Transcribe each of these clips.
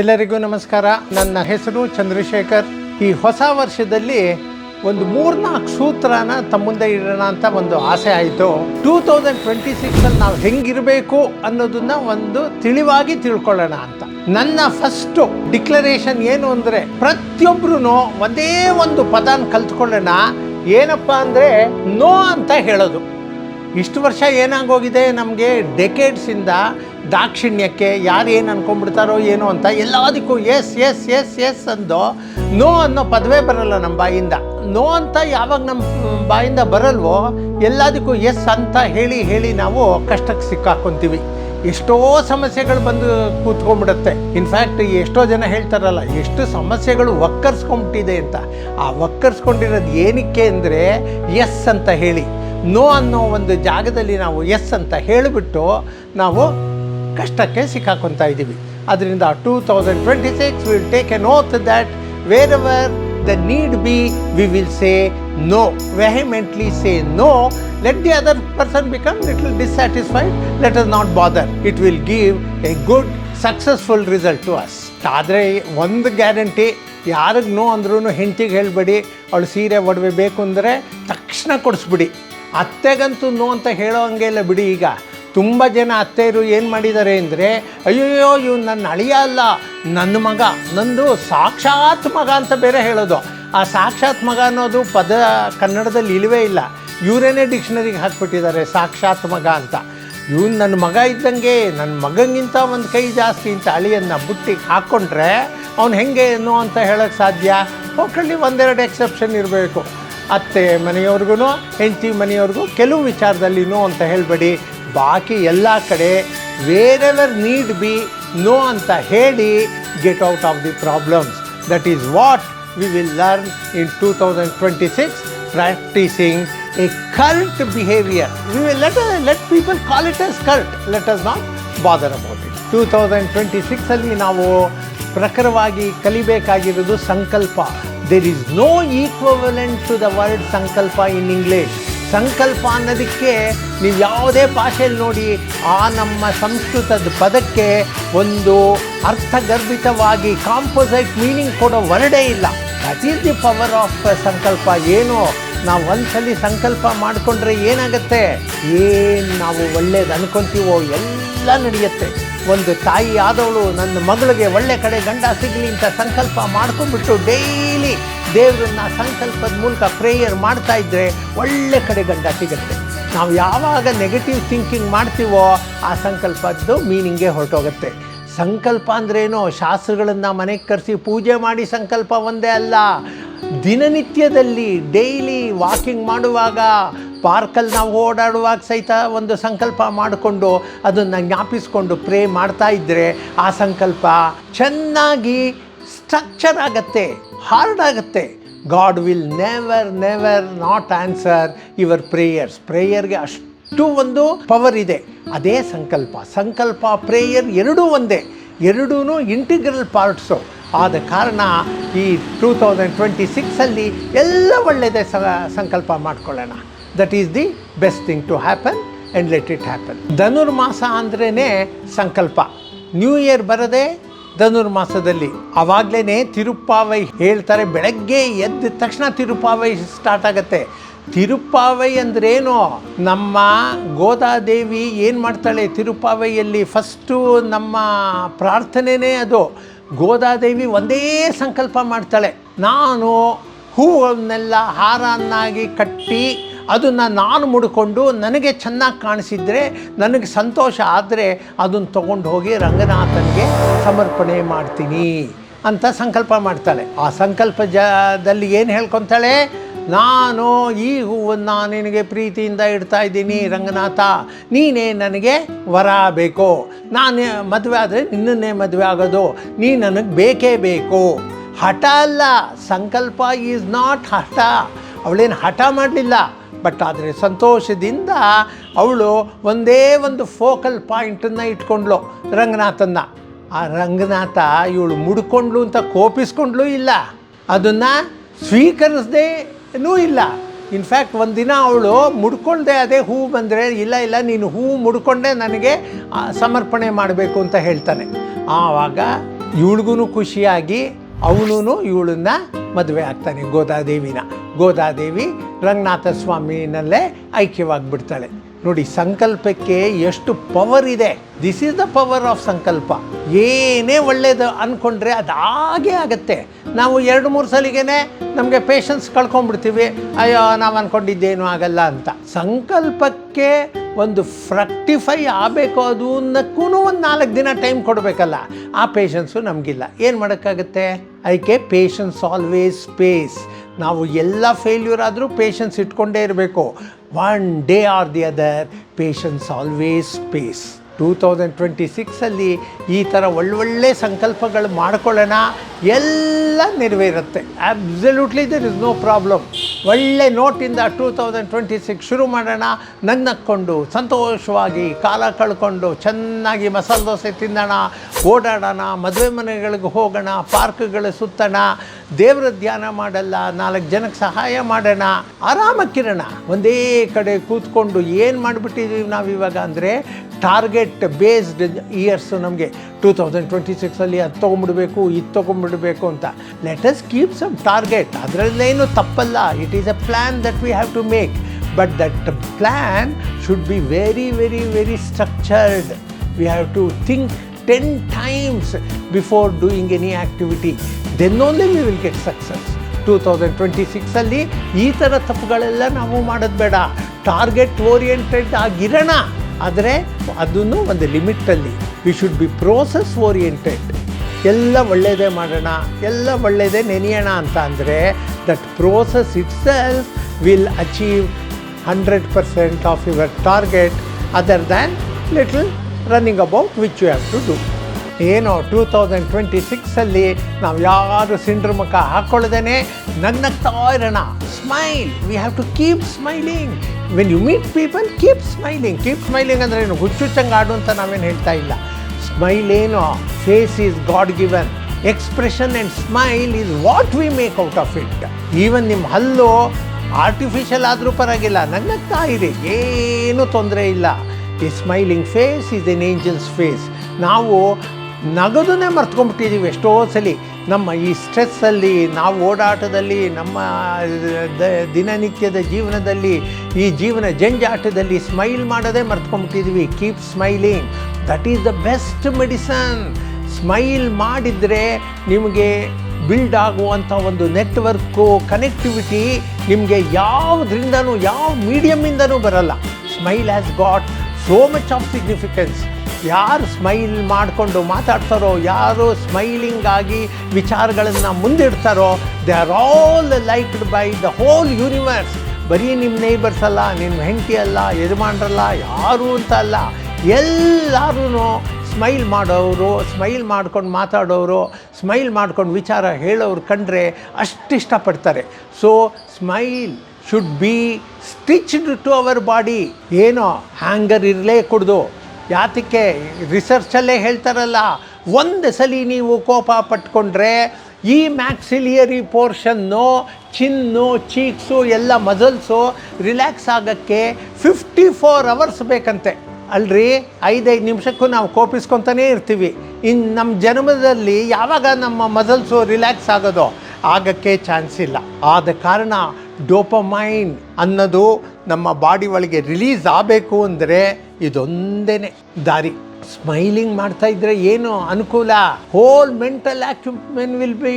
ಎಲ್ಲರಿಗೂ ನಮಸ್ಕಾರ. ನನ್ನ ಹೆಸರು ಚಂದ್ರಶೇಖರ್. ಈ ಹೊಸ ವರ್ಷದಲ್ಲಿ ಒಂದು ಮೂರ್ನಾಲ್ಕು ಸೂತ್ರನ ತಮ್ಮ ಮುಂದೆ ಇಡೋಣ ಅಂತ ಒಂದು ಆಸೆ ಆಯಿತು. ಟೂ ತೌಸಂಡ್ ಟ್ವೆಂಟಿ ಸಿಕ್ಸಲ್ಲಿ ನಾವು ಹೆಂಗಿರಬೇಕು ಅನ್ನೋದನ್ನ ಒಂದು ತಿಳಿವಾಗಿ ತಿಳ್ಕೊಳ್ಳೋಣ ಅಂತ. ನನ್ನ ಫಸ್ಟು ಡಿಕ್ಲರೇಷನ್ ಏನು ಅಂದರೆ ಪ್ರತಿಯೊಬ್ಬರೂ ಒಂದೇ ಒಂದು ಪದನ ಕಲ್ತ್ಕೊಳ್ಳೋಣ. ಏನಪ್ಪ ಅಂದರೆ ನೋ ಅಂತ ಹೇಳೋದು. ಇಷ್ಟು ವರ್ಷ ಏನಾಗೋಗಿದೆ ನಮಗೆ? ಡೆಕೇಡ್ಸಿಂದ ದಾಕ್ಷಿಣ್ಯಕ್ಕೆ ಯಾರೇನು ಅನ್ಕೊಂಡ್ಬಿಡ್ತಾರೋ ಏನೋ ಅಂತ ಎಲ್ಲದಕ್ಕೂ ಎಸ್ ಎಸ್ ಎಸ್ ಎಸ್ ಅಂದು ನೋ ಅನ್ನೋ ಪದವೇ ಬರಲ್ಲ ನಮ್ಮ ಬಾಯಿಂದ. ನೋ ಅಂತ ಯಾವಾಗ ನಮ್ಮ ಬಾಯಿಂದ ಬರಲ್ವೋ ಎಲ್ಲದಕ್ಕೂ ಎಸ್ ಅಂತ ಹೇಳಿ ಹೇಳಿ ನಾವು ಕಷ್ಟಕ್ಕೆ ಸಿಕ್ಕಾಕೊಂತೀವಿ. ಎಷ್ಟೋ ಸಮಸ್ಯೆಗಳು ಬಂದು ಕೂತ್ಕೊಂಡ್ಬಿಡುತ್ತೆ. ಇನ್ಫ್ಯಾಕ್ಟ್ ಎಷ್ಟೋ ಜನ ಹೇಳ್ತಾರಲ್ಲ, ಎಷ್ಟು ಸಮಸ್ಯೆಗಳು ಒಕ್ಕರ್ಸ್ಕೊಂಡ್ಬಿಟ್ಟಿದೆ ಅಂತ. ಆ ಒಕ್ಕರ್ಸ್ಕೊಂಡಿರೋದು ಏನಕ್ಕೆ ಅಂದರೆ ಎಸ್ ಅಂತ ಹೇಳಿ. ನೋ ಅನ್ನೋ ಒಂದು ಜಾಗದಲ್ಲಿ ನಾವು ಎಸ್ ಅಂತ ಹೇಳಿಬಿಟ್ಟು ನಾವು ಕಷ್ಟಕ್ಕೆ ಸಿಕ್ಕಾಕೊಂತ ಇದ್ದೀವಿ ಅದರಿಂದ two thousand twenty six will take a oath that wherever the need be we will say no vehemently say no let the other person become little dissatisfied let us not bother it will give a good successful result to us ಆದರೆ ಒಂದು guarantee ಯಾರಿಗೆ no ಅಂದ್ರೂ ಹೆಂಡತಿಗೆ ಹೇಳಬೇಡಿ. ಅವಳು ಸೀರೆ ಒಡವೆ ಬೇಕು ಅಂದರೆ ತಕ್ಷಣ ಕೊಡಿಸ್ಬಿಡಿ. ಅತ್ತೆಗಂತೂ ನೋ ಅಂತ ಹೇಳೋ ಹಂಗೆ ಇಲ್ಲ ಬಿಡಿ ಈಗ. ತುಂಬ ಜನ ಅತ್ತೆಯರು ಏನು ಮಾಡಿದ್ದಾರೆ ಅಂದರೆ, ಅಯ್ಯಯ್ಯೋ ಇವ್ ನನ್ನ ಅಳಿಯ ಅಲ್ಲ ನನ್ನ ಮಗ, ನಂದು ಸಾಕ್ಷಾತ್ ಮಗ ಅಂತ ಬೇರೆ ಹೇಳೋದು. ಆ ಸಾಕ್ಷಾತ್ ಮಗ ಅನ್ನೋದು ಪದ ಕನ್ನಡದಲ್ಲಿ ಇಲ್ಲವೇ ಇಲ್ಲ. ಇವರೇನೇ ಡಿಕ್ಷನರಿಗೆ ಹಾಕ್ಬಿಟ್ಟಿದ್ದಾರೆ, ಸಾಕ್ಷಾತ್ ಮಗ ಅಂತ. ಇವ್ನು ನನ್ನ ಮಗ ಇದ್ದಂಗೆ ನನ್ನ ಮಗನಿಗಿಂತ ಒಂದು ಕೈ ಜಾಸ್ತಿ ಅಂತ ಅಳಿಯನ್ನು ಬುಟ್ಟಿ ಹಾಕ್ಕೊಂಡ್ರೆ ಅವ್ನು ಹೆಂಗೆ ಏನು ಅಂತ ಹೇಳೋಕ್ಕೆ ಸಾಧ್ಯ? ಹೋಗ್ಕೊಳ್ಳಿ ಒಂದೆರಡು ಎಕ್ಸೆಪ್ಷನ್ ಇರಬೇಕು. ಅತ್ತೆ ಮನೆಯವ್ರಿಗೂ ಹೆಂಡತಿ ಮನೆಯವ್ರಿಗೂ ಕೆಲವು ವಿಚಾರದಲ್ಲಿ ನೋ ಅಂತ ಹೇಳಬೇಡಿ. ಬಾಕಿ ಎಲ್ಲ ಕಡೆ ವೇರೆವರ್ ನೀಡ್ ಬಿ ನೋ ಅಂತ ಹೇಳಿ get out of the problems that is what we will learn in two thousand twenty six practicing a cult behaviour we will let let people call it as cult let us not bother about it two thousand twenty ಸಿಕ್ಸಲ್ಲಿ ನಾವು ಪ್ರಖರವಾಗಿ ಕಲಿಬೇಕಾಗಿರೋದು ಸಂಕಲ್ಪ. There is no equivalent to the word sankalpa in English ಸಂಕಲ್ಪ ಅನ್ನೋದಕ್ಕೆ ನೀವು ಯಾವುದೇ ಭಾಷೆಯಲ್ಲಿ ನೋಡಿ, ಆ ನಮ್ಮ ಸಂಸ್ಕೃತದ ಪದಕ್ಕೆ ಒಂದು ಅರ್ಥಗರ್ಭಿತವಾಗಿ ಕಾಂಪೋಸೈಟ್ ಮೀನಿಂಗ್ ಕೊಡೋ ವರ್ಡೇ ಇಲ್ಲ. That is the power of sankalpa. ಏನು ನಾವು ಒಂದ್ಸಲಿ ಸಂಕಲ್ಪ ಮಾಡಿಕೊಂಡ್ರೆ ಏನಾಗುತ್ತೆ? ಏನು ನಾವು ಒಳ್ಳೇದು ಅನ್ಕೊಂತೀವೋ ಎಲ್ಲ ನಡೆಯುತ್ತೆ. ಒಂದು ತಾಯಿ ಆದವಳು ನನ್ನ ಮಗಳಿಗೆ ಒಳ್ಳೆ ಕಡೆ ಗಂಡ ಸಿಗಲಿ ಅಂತ ಸಂಕಲ್ಪ ಮಾಡ್ಕೊಂಡ್ಬಿಟ್ಟು ಡೈಲಿ ದೇವರನ್ನ ಸಂಕಲ್ಪದ ಮೂಲಕ ಪ್ರೇಯರ್ ಮಾಡ್ತಾ ಇದ್ದರೆ ಒಳ್ಳೆ ಕಡೆ ಗಂಡ ಸಿಗುತ್ತೆ. ನಾವು ಯಾವಾಗ ನೆಗೆಟಿವ್ ಥಿಂಕಿಂಗ್ ಮಾಡ್ತೀವೋ ಆ ಸಂಕಲ್ಪದ್ದು ಮೀನಿಂಗೇ ಹೊರಟೋಗುತ್ತೆ. ಸಂಕಲ್ಪ ಅಂದ್ರೇನು? ಶಾಸ್ತ್ರಗಳನ್ನು ಮನೆಗೆ ಕರೆಸಿ ಪೂಜೆ ಮಾಡಿ ಸಂಕಲ್ಪ ಒಂದೇ ಅಲ್ಲ. ದಿನನಿತ್ಯದಲ್ಲಿ ಡೈಲಿ ವಾಕಿಂಗ್ ಮಾಡುವಾಗ ಪಾರ್ಕಲ್ಲಿ ನಾವು ಓಡಾಡುವಾಗ ಸಹಿತ ಒಂದು ಸಂಕಲ್ಪ ಮಾಡಿಕೊಂಡು ಅದನ್ನು ಜ್ಞಾಪಿಸ್ಕೊಂಡು ಪ್ರೇ ಮಾಡ್ತಾ ಇದ್ದರೆ ಆ ಸಂಕಲ್ಪ ಚೆನ್ನಾಗಿ ಸ್ಟ್ರಕ್ಚರ್ ಆಗತ್ತೆ. ಹಾರ್ಡ್ ಆಗುತ್ತೆ. God will never never not answer your prayers ಪ್ರೇಯರ್ಗೆ ಅಷ್ಟು ಒಂದು ಪವರ್ ಇದೆ. ಅದೇ ಸಂಕಲ್ಪ. ಸಂಕಲ್ಪ ಪ್ರೇಯರ್ ಎರಡೂ ಒಂದೇ. ಎರಡೂ ಇಂಟಿಗ್ರಲ್ ಪಾರ್ಟ್ಸು ಆದ ಕಾರಣ ಈ ಟೂ ತೌಸಂಡ್ ಟ್ವೆಂಟಿ ಸಿಕ್ಸಲ್ಲಿ ಎಲ್ಲ ಒಳ್ಳೆಯದೇ ಸಂಕಲ್ಪ ಮಾಡ್ಕೊಳ್ಳೋಣ. That is the best thing to happen and let it happen ಧನುರ್ಮಾಸ ಅಂದ್ರೇ ಸಂಕಲ್ಪ. ನ್ಯೂ ಇಯರ್ ಬರದೆ ಧನುರ್ಮಾಸದಲ್ಲಿ ಅವಾಗಲೇ ತಿರುಪ್ಪಾವೈ ಹೇಳ್ತಾರೆ, ಬೆಳಗ್ಗೆ ಎದ್ದ ತಕ್ಷಣ ತಿರುಪಾವೈ ಸ್ಟಾರ್ಟ್ ಆಗುತ್ತೆ. ತಿರುಪ್ಪಾವೈ ಅಂದ್ರೇನು? ನಮ್ಮ ಗೋದಾದೇವಿ ಏನು ಮಾಡ್ತಾಳೆ? ತಿರುಪ್ಪಾವೈಯಲ್ಲಿ ಫಸ್ಟು ನಮ್ಮ ಪ್ರಾರ್ಥನೆನೇ ಅದು. ಗೋದಾದೇವಿ ಒಂದೇ ಸಂಕಲ್ಪ ಮಾಡ್ತಾಳೆ. ನಾನು ಹೂವನ್ನೆಲ್ಲ ಹಾರನ್ನಾಗಿ ಕಟ್ಟಿ ಅದನ್ನು ನಾನು ಮುಡ್ಕೊಂಡು ನನಗೆ ಚೆನ್ನಾಗಿ ಕಾಣಿಸಿದರೆ ನನಗೆ ಸಂತೋಷ ಆದರೆ ಅದನ್ನು ತೊಗೊಂಡು ಹೋಗಿ ರಂಗನಾಥನಿಗೆ ಸಮರ್ಪಣೆ ಮಾಡ್ತೀನಿ ಅಂತ ಸಂಕಲ್ಪ ಮಾಡ್ತಾಳೆ. ಆ ಸಂಕಲ್ಪ ಜದಲ್ಲಿ ಏನು ಹೇಳ್ಕೊತಾಳೆ? ನಾನು ಈ ಹೂವನ್ನು ನಿನಗೆ ಪ್ರೀತಿಯಿಂದ ಇಡ್ತಾ ಇದ್ದೀನಿ ರಂಗನಾಥ. ನೀನೇ ನನಗೆ ವರ ಬೇಕು. ನಾನು ಮದುವೆ ಆದರೆ ನಿನ್ನನ್ನೇ ಮದುವೆ ಆಗೋದು. ನೀ ನನಗೆ ಬೇಕೇ ಬೇಕು. ಹಠ ಅಲ್ಲ, ಸಂಕಲ್ಪ ಈಸ್ ನಾಟ್ ಹಠ. ಅವಳೇನು ಹಠ ಮಾಡಲಿಲ್ಲ. ಬಟ್ ಆದರೆ ಸಂತೋಷದಿಂದ ಅವಳು ಒಂದೇ ಒಂದು ಫೋಕಲ್ ಪಾಯಿಂಟನ್ನು ಇಟ್ಕೊಂಡ್ಳು ರಂಗನಾಥನ್ನ. ಆ ರಂಗನಾಥ ಇವಳು ಮುಡ್ಕೊಂಡ್ಳು ಅಂತ ಕೋಪಿಸ್ಕೊಂಡ್ಲೂ ಇಲ್ಲ. ಅದನ್ನು ಸ್ವೀಕರಿಸ್ದೇನೂ ಇಲ್ಲ. ಇನ್ಫ್ಯಾಕ್ಟ್ ಒಂದಿನ ಅವಳು ಮುಡ್ಕೊಂಡೆ ಅದೇ ಹೂವು ಬಂದರೆ, ಇಲ್ಲ ಇಲ್ಲ, ನೀನು ಹೂವು ಮುಡ್ಕೊಂಡೆ ನನಗೆ ಸಮರ್ಪಣೆ ಮಾಡಬೇಕು ಅಂತ ಹೇಳ್ತಾನೆ. ಆವಾಗ ಇವಳಿಗೂ ಖುಷಿಯಾಗಿ ಅವನು ಇವಳನ್ನ ಮದುವೆ ಆಗ್ತಾನೆ ಗೋದಾದೇವಿನ. ಗೋದಾದೇವಿ ರಂಗನಾಥ ಸ್ವಾಮಿನಲ್ಲೇ ಐಕ್ಯವಾಗಿಬಿಡ್ತಾಳೆ. ನೋಡಿ, ಸಂಕಲ್ಪಕ್ಕೆ ಎಷ್ಟು ಪವರ್ ಇದೆ. This is the power of sankalpa. ಏನೇ ಒಳ್ಳೇದು ಅಂದ್ಕೊಂಡ್ರೆ ಅದು ಹಾಗೇ ಆಗುತ್ತೆ. ನಾವು ಎರಡು ಮೂರು ಸಲಿಗೆನೆ ನಮಗೆ ಪೇಷನ್ಸ್ ಕಳ್ಕೊಂಡ್ಬಿಡ್ತೀವಿ. ಅಯ್ಯೋ, ನಾವು ಅಂದ್ಕೊಂಡಿದ್ದೇನು ಆಗಲ್ಲ ಅಂತ. ಸಂಕಲ್ಪಕ್ಕೆ ಒಂದು ಫ್ರಕ್ಟಿಫೈ ಆಗಬೇಕು ಅದು ಅನ್ನಕ್ಕೂ ಒಂದು ನಾಲ್ಕು ದಿನ ಟೈಮ್ ಕೊಡಬೇಕಲ್ಲ. ಆ ಪೇಷನ್ಸು ನಮಗಿಲ್ಲ. ಏನು ಮಾಡೋಕ್ಕಾಗುತ್ತೆ? ಅದಕ್ಕೆ ಪೇಷನ್ಸ್ ಆಲ್ವೇಸ್ ಸ್ಪೇಸ್ ನಾವು ಎಲ್ಲ ಫೇಲ್ಯೂರ್ ಆದರೂ ಪೇಷನ್ಸ್ ಇಟ್ಕೊಂಡೇ ಇರಬೇಕು. One day or the other patience always pays two thousand twenty ಸಿಕ್ಸಲ್ಲಿ ಈ ಥರ ಒಳ್ಳೊಳ್ಳೆ ಸಂಕಲ್ಪಗಳು ಮಾಡ್ಕೊಳ್ಳೋಣ. ಎಲ್ಲ ನೆರವೇರುತ್ತೆ. Absolutely there is no problem ಒಳ್ಳೆ ನೋಟಿಂದ ಟೂ ತೌಸಂಡ್ ಟ್ವೆಂಟಿ ಸಿಕ್ಸ್ ಶುರು ಮಾಡೋಣ. ನನ್ನಕ್ಕೊಂಡು ಸಂತೋಷವಾಗಿ ಕಾಲ ಕಳ್ಕೊಂಡು ಚೆನ್ನಾಗಿ ಮಸಾಲೆ ದೋಸೆ ತಿನ್ನೋಣ. ಓಡಾಡೋಣ. ಮದುವೆ ಮನೆಗಳಿಗೆ ಹೋಗೋಣ. ಪಾರ್ಕ್ಗಳು ಸುತ್ತೋಣ. ದೇವರ ಧ್ಯಾನ ಮಾಡಲ್ಲ, ನಾಲ್ಕು ಜನಕ್ಕೆ ಸಹಾಯ ಮಾಡೋಣ ಕಿರಣ ಒಂದೇ ಕಡೆ ಕೂತ್ಕೊಂಡು ಏನು ಮಾಡಿಬಿಟ್ಟಿದ್ದೀವಿ ನಾವು ಇವಾಗ ಅಂದರೆ ಟಾರ್ಗೆಟ್ ಬೇಸ್ಡ್ ಇಯರ್ಸು ನಮಗೆ. ಟೂ ತೌಸಂಡ್ ಟ್ವೆಂಟಿ ಸಿಕ್ಸಲ್ಲಿ ಅದು ತೊಗೊಂಬಿಡ್ಬೇಕು, ಇದು ತೊಗೊಂಬಿಡಬೇಕು ಅಂತ. Let us keep some target ಅದರಲ್ಲೇನು ತಪ್ಪಲ್ಲ. It is a plan that we have to make but that plan should be very very very structured we have to think ten times before doing any activity then only we will get success two thousand twenty ಸಿಕ್ಸಲ್ಲಿ ಈ ಥರ ತಪ್ಪುಗಳೆಲ್ಲ ನಾವು ಮಾಡೋದು ಬೇಡ. Target oriented ಆಗಿರೋಣ. ಆದರೆ ಅದನ್ನು ಒಂದು ಲಿಮಿಟಲ್ಲಿ we should be process oriented ಎಲ್ಲ ಒಳ್ಳೆಯದೇ ಮಾಡೋಣ, ಎಲ್ಲ ಒಳ್ಳೆಯದೇ ನೆನೆಯೋಣ ಅಂತ ಅಂದರೆ that process itself will achieve hundred percent of your target other than little running about which you have to do ಏನೋ ಟೂ ತೌಸಂಡ್ ಟ್ವೆಂಟಿ ಸಿಕ್ಸಲ್ಲಿ ನಾವು ಯಾರು ಸಿಂಡ್ರ ಮುಖ ಹಾಕ್ಕೊಳ್ಳದೇನೆ ನಗ್ನಗ್ತಾ ಇರೋಣ smile we have to keep smiling when you meet people keep smiling keep smiling ಅಂದರೆ ಏನು? ಹುಚ್ಚುಚ್ಚಂಗೆ ಆಡು ಅಂತ ನಾವೇನು ಹೇಳ್ತಾ ಇಲ್ಲ. ಸ್ಮೈಲ್ ಏನು? Face is God given expression and smile is what we make out of it even ನಿಮ್ಮ ಹಲ್ಲು ಆರ್ಟಿಫಿಷಿಯಲ್ ಆದರೂ ಪರವಾಗಿಲ್ಲ. ನಗ್ನಗ್ತಾ ಇರಿ ಏನೂ ತೊಂದರೆ ಇಲ್ಲ. ಈ smiling face is an angels face ನಾವು ನಗದನ್ನೇ ಮರ್ತ್ಕೊಂಡ್ಬಿಟ್ಟಿದ್ದೀವಿ ಎಷ್ಟೋ ಸಲ ನಮ್ಮ ಈ ಸ್ಟ್ರೆಸ್ಸಲ್ಲಿ ನಾವು ಓಡಾಟದಲ್ಲಿ, ನಮ್ಮ ದಿನನಿತ್ಯದ ಜೀವನದಲ್ಲಿ, ಈ ಜೀವನ ಜಂಜಾಟದಲ್ಲಿ ಸ್ಮೈಲ್ ಮಾಡೋದೇ ಮರ್ತ್ಕೊಂಡ್ಬಿಟ್ಟಿದ್ದೀವಿ keep smiling that is the best medicine smile ಮಾಡಿದರೆ ನಿಮಗೆ ಬಿಲ್ಡ್ ಆಗುವಂಥ ಒಂದು ನೆಟ್ವರ್ಕು ಕನೆಕ್ಟಿವಿಟಿ ನಿಮಗೆ ಯಾವುದರಿಂದನೂ, ಯಾವ ಮೀಡಿಯಮ್ಮಿಂದನೂ ಬರಲ್ಲ. Smile has got so much of significance ಯಾರು ಸ್ಮೈಲ್ ಮಾಡಿಕೊಂಡು ಮಾತಾಡ್ತಾರೋ, ಯಾರು ಸ್ಮೈಲಿಂಗ್ ಆಗಿ ವಿಚಾರಗಳನ್ನು ಮುಂದಿಡ್ತಾರೋ they are all liked by the whole universe ಬರೀ ನಿಮ್ಮ ನೇಬರ್ಸ್ ಅಲ್ಲ ನಿಮ್ಮ ಹೆಂಡತಿ ಅಲ್ಲ, ಯಜಮಾನರಲ್ಲ, ಯಾರು ಅಂತ ಅಲ್ಲ. ಎಲ್ಲರೂ ಸ್ಮೈಲ್ ಮಾಡೋರು ಸ್ಮೈಲ್ ಮಾಡ್ಕೊಂಡು ಮಾತಾಡೋರು ಸ್ಮೈಲ್ ಮಾಡ್ಕೊಂಡು ವಿಚಾರ ಹೇಳೋರು ಕಂಡ್ರೆ ಅಷ್ಟು ಇಷ್ಟಪಡ್ತಾರೆ. So smile should be stitched to our body ಏನೋ ಹ್ಯಾಂಗರ್ ಇರಲೇ ಕುಡ್ದು ಯಾತಕ್ಕೆ ರಿಸರ್ಚಲ್ಲೇ ಹೇಳ್ತಾರಲ್ಲ, ಒಂದು ಸಲ ನೀವು ಕೋಪ ಪಟ್ಕೊಂಡ್ರೆ ಈ ಮ್ಯಾಕ್ಸಿಲಿಯರಿ ಪೋರ್ಷನ್ನು ಚಿನ್ನು ಚೀಕ್ಸು ಎಲ್ಲ ಮಸಲ್ಸು ರಿಲ್ಯಾಕ್ಸ್ ಆಗೋಕ್ಕೆ ಫಿಫ್ಟಿ ಫೋರ್ ಅವರ್ಸ್ ಬೇಕಂತೆ. ಅಲ್ರಿ? ಐದೈದು ನಿಮಿಷಕ್ಕೂ ನಾವು ಕೋಪಿಸ್ಕೊತಾನೇ ಇರ್ತೀವಿ. ಇನ್ನು ನಮ್ಮ ಜನ್ಮದಲ್ಲಿ ಯಾವಾಗ ನಮ್ಮ ಮಸಲ್ಸು ರಿಲ್ಯಾಕ್ಸ್ ಆಗೋದು, ಆಗಕ್ಕೆ ಚಾನ್ಸ್ ಇಲ್ಲ. ಆದ ಕಾರಣ ಡೋಪಮೈನ್ ಅನ್ನೋದು ನಮ್ಮ ಬಾಡಿ ಒಳಗೆ ರಿಲೀಸ್ ಆಗಬೇಕು ಅಂದರೆ ಇದೊಂದೇ ದಾರಿ. ಸ್ಮೈಲಿಂಗ್ ಮಾಡ್ತಾ ಇದ್ರೆ ಏನು ಅನುಕೂಲ? Whole mental equipment will be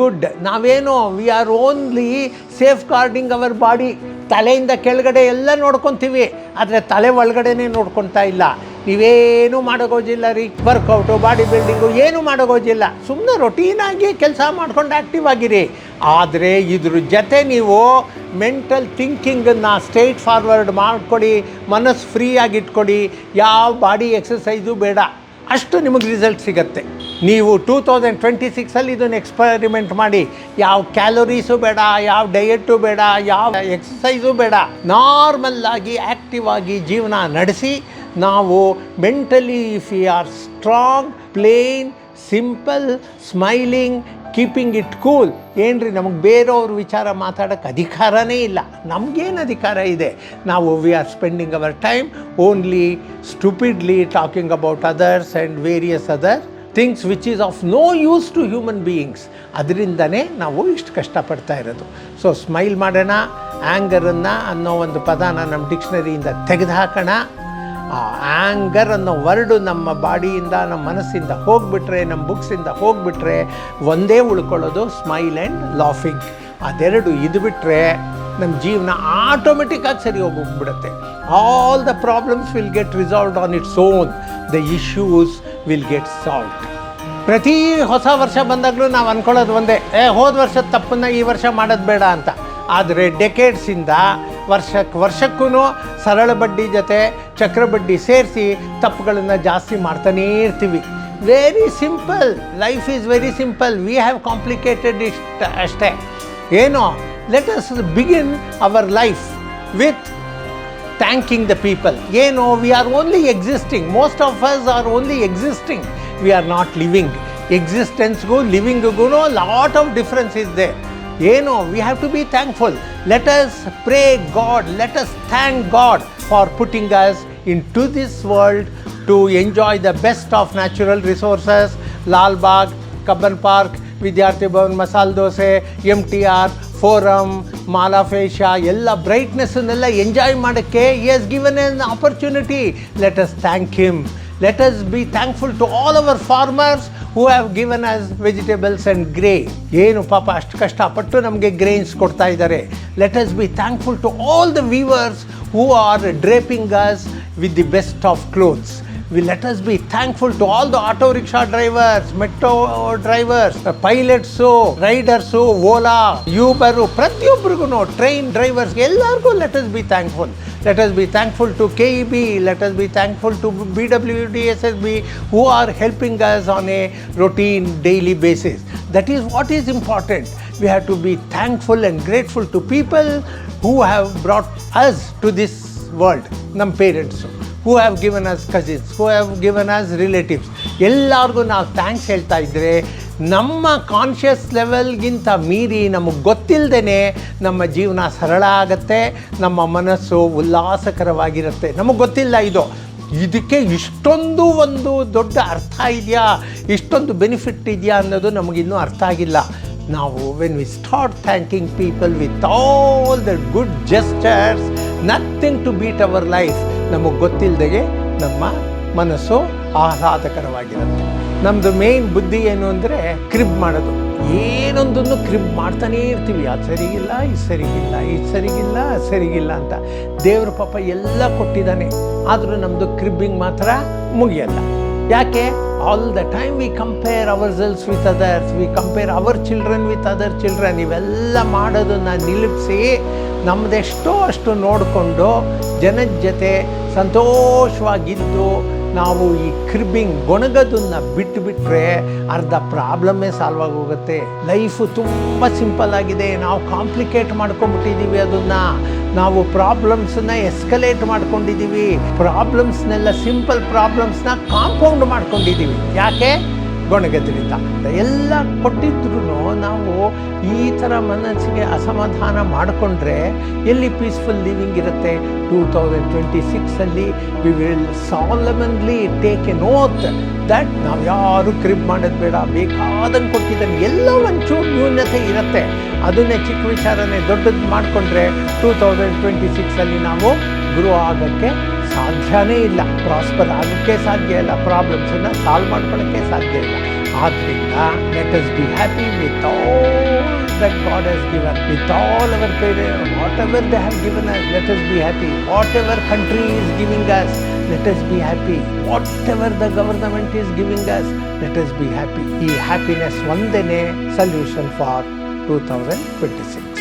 good ನಾವೇನು we are only safeguarding our body ತಲೆಯಿಂದ ಕೆಳಗಡೆ ಎಲ್ಲ ನೋಡ್ಕೊತೀವಿ. ಆದರೆ ತಲೆ ಒಳಗಡೆನೇ ನೋಡ್ಕೊತಾ ಇಲ್ಲ. ನೀವೇನು ಮಾಡೋಗೋಜಿಲ್ಲ ರೀ. ವರ್ಕೌಟು ಬಾಡಿ ಬಿಲ್ಡಿಂಗು ಏನು ಮಾಡೋಗೋಜಿಲ್ಲ. ಸುಮ್ಮನೆ ರೊಟೀನಾಗಿ ಕೆಲಸ ಮಾಡ್ಕೊಂಡು ಆ್ಯಕ್ಟಿವ್ ಆಗಿರಿ. ಆದರೆ ಇದ್ರ ಜೊತೆ ನೀವು ಮೆಂಟಲ್ ಥಿಂಕಿಂಗನ್ನು ಸ್ಟ್ರೈಟ್ ಫಾರ್ವರ್ಡ್ ಮಾಡಿಕೊಡಿ, ಮನಸ್ಸು ಫ್ರೀ ಆಗಿಟ್ಕೊಡಿ. ಯಾವ ಬಾಡಿ ಎಕ್ಸಸೈಸು ಬೇಡ. ಅಷ್ಟು ನಿಮಗೆ ರಿಸಲ್ಟ್ ಸಿಗತ್ತೆ. ನೀವು ಟೂ ತೌಸಂಡ್ ಟ್ವೆಂಟಿ ಸಿಕ್ಸಲ್ಲಿ ಇದನ್ನು ಎಕ್ಸ್ಪರಿಮೆಂಟ್ ಮಾಡಿ. ಯಾವ ಕ್ಯಾಲೋರೀಸು ಬೇಡ, ಯಾವ ಡಯೆಟ್ಟು ಬೇಡ, ಯಾವ ಎಕ್ಸಸೈಸು ಬೇಡ. ನಾರ್ಮಲ್ ಆಗಿ ಆ್ಯಕ್ಟಿವ್ ಆಗಿ ಜೀವನ ನಡೆಸಿ ನಾವು mentally if you are strong plain simple smiling keeping it cool ಏನ್ರಿ ನಮಗೆ ಬೇರೆಯವ್ರ ವಿಚಾರ ಮಾತಾಡೋಕ್ಕೆ ಅಧಿಕಾರನೇ ಇಲ್ಲ. ನಮಗೇನು ಅಧಿಕಾರ ಇದೆ? ನಾವು we are spending our time only stupidly talking about others and various other things which is of no use to human beings ಅದರಿಂದನೇ ನಾವು ಇಷ್ಟು ಕಷ್ಟಪಡ್ತಾ ಇರೋದು. ಸೊ ಸ್ಮೈಲ್ ಮಾಡೋಣ ಆ್ಯಂಗರನ್ನು ಅನ್ನೋ ಒಂದು ಪದನ ನಮ್ಮ ಡಿಕ್ಷನರಿಯಿಂದ ತೆಗೆದುಹಾಕೋಣ. ಆ ಆ್ಯಂಗರ್ ಅನ್ನೋ ವರ್ಡು ನಮ್ಮ ಬಾಡಿಯಿಂದ, ನಮ್ಮ ಮನಸ್ಸಿಂದ ಹೋಗ್ಬಿಟ್ರೆ, ನಮ್ಮ ಬುಕ್ಸಿಂದ ಹೋಗ್ಬಿಟ್ರೆ ಒಂದೇ ಉಳ್ಕೊಳ್ಳೋದು ಸ್ಮೈಲ್ ಆ್ಯಂಡ್ ಲಾಫಿಂಗ್. ಅದೆರಡು ಇದು ಬಿಟ್ಟರೆ ನಮ್ಮ ಜೀವನ ಆಟೋಮೆಟಿಕ್ಕಾಗಿ ಸರಿ ಹೋಗ್ಬಿಡುತ್ತೆ. All the problems will get resolved on its own the issues will get solve ಪ್ರತಿ ಹೊಸ ವರ್ಷ ಬಂದಾಗಲೂ ನಾವು ಅಂದ್ಕೊಳ್ಳೋದು ಒಂದೇ, ಏ, ಹೋದ ವರ್ಷದ ತಪ್ಪನ್ನು ಈ ವರ್ಷ ಮಾಡೋದು ಬೇಡ ಅಂತ. ಆದರೆ ಡೆಕೇಡ್ಸಿಂದ ವರ್ಷಕ್ಕೆ ವರ್ಷಕ್ಕೂ ಸರಳ ಬಡ್ಡಿ ಜೊತೆ ಚಕ್ರ ಬಡ್ಡಿ ಸೇರಿಸಿ ತಪ್ಪುಗಳನ್ನು ಜಾಸ್ತಿ ಮಾಡ್ತಾನೇ ಇರ್ತೀವಿ. Very simple life is very simple we have complicated ಇಷ್ಟ ಅಷ್ಟೇ. ಏನೋ let us begin our life with thanking the people ಏನೋ we are only existing most of us are only existing we are not living ಎಕ್ಸಿಸ್ಟೆನ್ಸ್ಗೂ ಲಿವಿಂಗ್ಗೂ lot of difference is there ಏನು we have to be thankful let us pray God let us thank God for putting us into this world to enjoy the best of natural resources Lalbagh Cubbon Park Vidyarthi Bhavan masala dosa M T R Forum ಮಾಲಾಫೇಶ ಎಲ್ಲ ಬ್ರೈಟ್ನೆಸ್ಸನ್ನೆಲ್ಲ enjoy ಮಾಡೋಕ್ಕೆ ಈ has given an opportunity let us thank him let us be thankful to all our farmers who have given us vegetables and grey ಏನು ಪಾಪ ಅಷ್ಟು ಕಷ್ಟಪಟ್ಟು ನಮಗೆ grains ಕೊಡ್ತಾ ಇದ್ದಾರೆ. Let us be thankful to all the weavers who are draping us with the best of clothes we let us be thankful to all the auto rickshaw drivers metro drivers pilots riders Ola Uber ಪ್ರತಿಯೊಬ್ಬರಿಗೂ train drivers ಎಲ್ಲರಿಗೂ let us be thankful be let us be thankful to B W D S S B who are helping us on a routine daily basis that is what is important we have to be thankful and grateful to people who have brought us to this world. ನಮ್ಮ parents who have given us cousins who have given us relatives ಎಲ್ಲರಿಗೂ ನಾವು thanks ಹೇಳ್ತಾ ಇದ್ದರೆ ನಮ್ಮ conscious ಲೆವೆಲ್ಗಿಂತ ಮೀರಿ ನಮಗೆ ಗೊತ್ತಿಲ್ಲದೇ ನಮ್ಮ ಜೀವನ ಸರಳ ಆಗುತ್ತೆ, ನಮ್ಮ ಮನಸ್ಸು ಉಲ್ಲಾಸಕರವಾಗಿರುತ್ತೆ. ನಮಗೆ ಗೊತ್ತಿಲ್ಲ ಇದು. ಇದಕ್ಕೆ ಇಷ್ಟೊಂದು ಒಂದು ದೊಡ್ಡ ಅರ್ಥ ಇದೆಯಾ? ಇಷ್ಟೊಂದು ಬೆನಿಫಿಟ್ ಇದೆಯಾ ಅನ್ನೋದು ನಮಗಿನ್ನೂ ಅರ್ಥ ಆಗಿಲ್ಲ. ನಾವು when we start thanking people with all the good gestures nothing to beat our life ನಮಗೆ ಗೊತ್ತಿಲ್ಲದೆ ನಮ್ಮ ಮನಸ್ಸು ಆಹ್ಲಾದಕರವಾಗಿರುತ್ತೆ. ನಮ್ಮದು ಮೇನ್ ಬುದ್ಧಿ ಏನು ಅಂದರೆ ಕ್ರಿಬ್ ಮಾಡೋದು. ಏನೊಂದನ್ನು ಕ್ರಿಬ್ ಮಾಡ್ತಾನೇ ಇರ್ತೀವಿ. ಅದು ಸರಿಗಿಲ್ಲ, ಇದು ಸರಿಗಿಲ್ಲ ಇದು ಸರಿಗಿಲ್ಲ ಸರಿಗಿಲ್ಲ ಅಂತ. ದೇವ್ರ ಪಾಪ ಎಲ್ಲ ಕೊಟ್ಟಿದ್ದಾನೆ. ಆದರೂ ನಮ್ಮದು ಕ್ರಿಬ್ಬಿಂಗ್ ಮಾತ್ರ ಮುಗಿಯಲ್ಲ. ಯಾಕೆ? All the time we compare ourselves with others we compare our children with other children ಇವೆಲ್ಲ ಮಾಡೋದನ್ನು ನಿಲ್ಲಿಸಿ ನಮ್ಮದೆಷ್ಟೋ ಅಷ್ಟು ನೋಡಿಕೊಂಡು ಜನದ ಜೊತೆ ಸಂತೋಷವಾಗಿದ್ದು ನಾವು ಈ ಕ್ರಿಬ್ಬಿಂಗ್ ಗೊಣಗೋದನ್ನ ಬಿಟ್ಟು ಬಿಟ್ಟರೆ ಅರ್ಧ ಪ್ರಾಬ್ಲಮ್ಮೇ ಸಾಲ್ವ್ ಆಗಿ ಹೋಗುತ್ತೆ ಲೈಫು ತುಂಬ ಸಿಂಪಲ್ ಆಗಿದೆ. ನಾವು ಕಾಂಪ್ಲಿಕೇಟ್ ಮಾಡ್ಕೊಂಡ್ಬಿಟ್ಟಿದ್ದೀವಿ ಅದನ್ನು. ನಾವು ಪ್ರಾಬ್ಲಮ್ಸನ್ನ ಎಸ್ಕಲೇಟ್ ಮಾಡ್ಕೊಂಡಿದ್ದೀವಿ ಪ್ರಾಬ್ಲಮ್ಸ್ನೆಲ್ಲ ಸಿಂಪಲ್ ಪ್ರಾಬ್ಲಮ್ಸ್ನ ಕಾಂಪೌಂಡ್ ಮಾಡ್ಕೊಂಡಿದ್ದೀವಿ ಯಾಕೆ? ಗೊಣಗದ್ರಿಂದ ಎಲ್ಲ ಕೊಟ್ಟಿದ್ರು ನಾವು ಈ ಥರ ಮನಸ್ಸಿಗೆ ಅಸಮಾಧಾನ ಮಾಡಿಕೊಂಡ್ರೆ ಎಲ್ಲಿ ಪೀಸ್ಫುಲ್ ಲಿವಿಂಗ್ ಇರುತ್ತೆ? Two thousand twenty ಸಿಕ್ಸಲ್ಲಿ we will solemnly take an oath that ನಾವು ಯಾರು ಕ್ರಿಬ್ ಮಾಡೋದು ಬೇಡ, ಬೇಕಾದಂಗೆ ಕೊಟ್ಟಿದ್ದಾನೆ ಎಲ್ಲ ಒಂಚೂರು ನ್ಯೂನ್ಯತೆ ಇರುತ್ತೆ. ಅದನ್ನೇ ಚಿಕ್ಕ ವಿಚಾರನೇ ದೊಡ್ಡದು ಮಾಡಿಕೊಂಡ್ರೆ ಟೂ ತೌಸಂಡ್ ಟ್ವೆಂಟಿ ಸಿಕ್ಸಲ್ಲಿ ನಾವು ಗುರು ಆಗೋಕ್ಕೆ ಸಾಧ್ಯನೇ ಇಲ್ಲ. ಪ್ರಾಸ್ಪರ್ ಆಗೋಕ್ಕೆ ಸಾಧ್ಯ ಇಲ್ಲ. ಪ್ರಾಬ್ಲಮ್ಸನ್ನು ಸಾಲ್ವ್ ಮಾಡ್ಕೊಳ್ಳೋಕ್ಕೆ ಸಾಧ್ಯ ಇಲ್ಲ. ಆದ್ದರಿಂದ let us be happy with all that God has given with all our parent whatever they have given us let us be happy whatever country is giving us let us be happy whatever the government is giving us let us be happy ಈ happiness ಒಂದೇ solution for two thousand twenty six